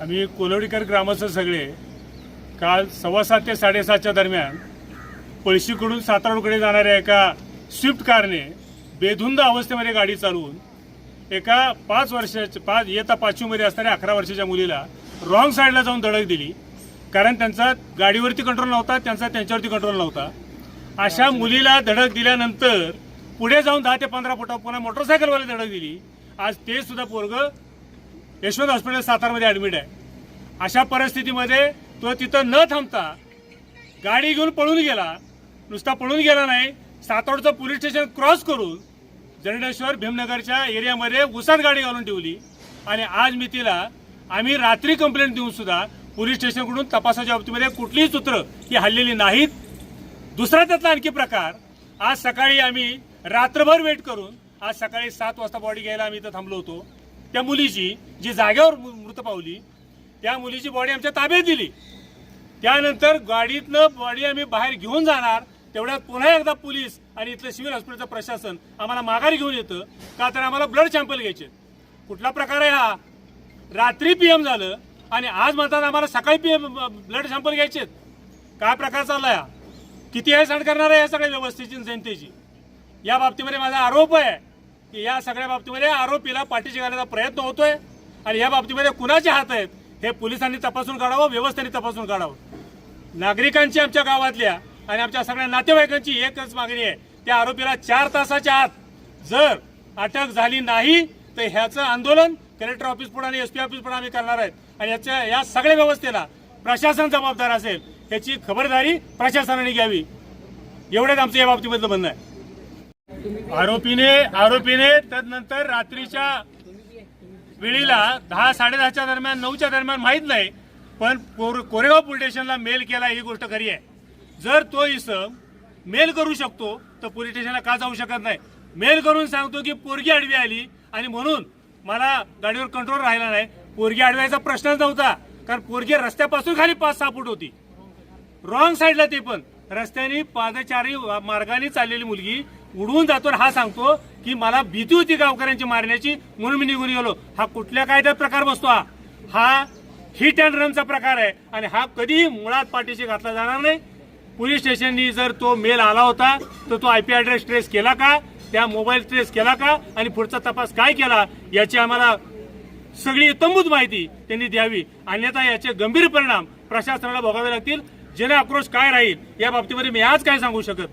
आम्ही कोलवडीकर ग्रामस्थ सगळे काल सव्वा सात ते साडेसातच्या दरम्यान पळशीकडून साताराकडे जाणाऱ्या एका स्विफ्ट कारने बेधुंद अवस्थेमध्ये गाडी चालवून एका पाच वर्षाच्या पाच इयत्ता पाचवीमध्ये असणाऱ्या अकरा वर्षाच्या मुलीला रॉंग साईडला जाऊन धडक दिली. कारण त्यांचा गाडीवरती कंट्रोल नव्हता त्यांचा त्यांच्यावरती कंट्रोल नव्हता. अशा मुलीला धडक दिल्यानंतर पुढे जाऊन दहा ते पंधरा फुटा पुन्हा मोटरसायकलवाले धडक दिली. आज ते सुद्धा पोरग यशवंत हॉस्पिटल सातारमध्ये ॲडमिट आहे. अशा परिस्थितीमध्ये तो तिथं न थांबता गाडी घेऊन पळून गेला. नुसता पळून गेला नाही सातारचं पोलीस स्टेशन क्रॉस करून जरडेश्वर भीमनगरच्या एरियामध्ये उसात गाडी घालून ठेवली. आणि आज मी तिला आम्ही रात्री कंप्लेंट देऊन सुद्धा पोलीस स्टेशनकडून तपासाच्या बाबतीमध्ये कुठलीही सूत्र ही हल्लेली नाहीत. दुसरा त्यातला आणखी प्रकार आज सकाळी आम्ही रात्रभर वेट करून आज सकाळी सात वाजता बॉडी घ्यायला आम्ही इथं थांबलो होतो. त्या मुलीची जी जागेवर मृ- मृत पावली त्या मुलीची बॉडी आमच्या ताब्यात दिली. त्यानंतर गाडीतनं बॉडी आम्ही बाहेर घेऊन जाणार तेवढ्यात पुन्हा एकदा पोलीस आणि इथलं सिव्हिल हॉस्पिटलचं प्रशासन आम्हाला माघार घेऊन येतं. का तर आम्हाला ब्लड सॅम्पल घ्यायचे. कुठला प्रकार आहे हा? रात्री पी एम झालं आणि आज म्हणतात आम्हाला सकाळी पी एम ब्लड सॅम्पल घ्यायचे काय प्रकार चालला आहे किती हे सण करणार आहे या सगळ्या व्यवस्थेची जनतेची? या बाबतीमध्ये माझा आरोप आहे. की या सगळ्या बाबतीमध्ये आरोपीला पाठीशी घालण्याचा प्रयत्न होतोय आणि या बाबतीमध्ये कुणाचे हात आहेत हे पोलिसांनी तपासून काढावं व्यवस्थेने तपासून काढावं. नागरिकांची आमच्या गावातल्या आणि आमच्या सगळ्या नातेवाईकांची एकच मागणी आहे. त्या आरोपीला चार तासाच्या आत जर अटक झाली नाही तर ह्याचं आंदोलन कलेक्टर ऑफिस पुढे आणि एसपी ऑफिस पुढे आम्ही करणार आहेत. आणि याच्या या सगळ्या व्यवस्थेला प्रशासन जबाबदार असेल याची खबरदारी प्रशासनाने घ्यावी. एवढंच आमचं या बाबतीमधलं म्हणणं आहे. आरोपीने आरोपीने तदनंतर रात्रीच्या वेळीला दहा साडेदहाच्या दरम्यान नऊच्या दरम्यान माहीत नाही पण कोर- कोरेगाव पोलीस स्टेशनला मेल केला ही गोष्ट खरी आहे. जर तो इसम मेल करू शकतो तर पोलीस स्टेशनला का जाऊ शकत नाही? मेल करून सांगतो की पोरगी आडवी आली आणि म्हणून मला गाडीवर कंट्रोल राहिला नाही. पोरगी आडव्याचा प्रश्नच नव्हता कारण पोरगी रस्त्यापासून खाली पाच सहा फूट होती. रॉंग साईडला ते पण. रस्त्याने पादचारी मार्गाने चाललेली मुलगी उडवून जातो आणि हा सांगतो की मला भीती होती गावकऱ्यांची मारण्याची म्हणून मी निघून गेलो. हा कुठल्या कायद्यात प्रकार बसतो हा? हा हिट अँड रनचा प्रकार आहे आणि हा कधीही मुळात पाठीशी घातला जाणार नाही. पोलीस स्टेशननी जर तो मेल आला होता तर तो आय पी ऍड्रेस ट्रेस केला का? त्या मोबाईल ट्रेस केला का? आणि पुढचा तपास काय केला? याची आम्हाला सगळी तंबूत माहिती त्यांनी द्यावी. अन्यथा याचे गंभीर परिणाम प्रशासनाला भोगावे लागतील. जन आक्रोश काय राहील या बाबतीमध्ये मी आज काय सांगू शकत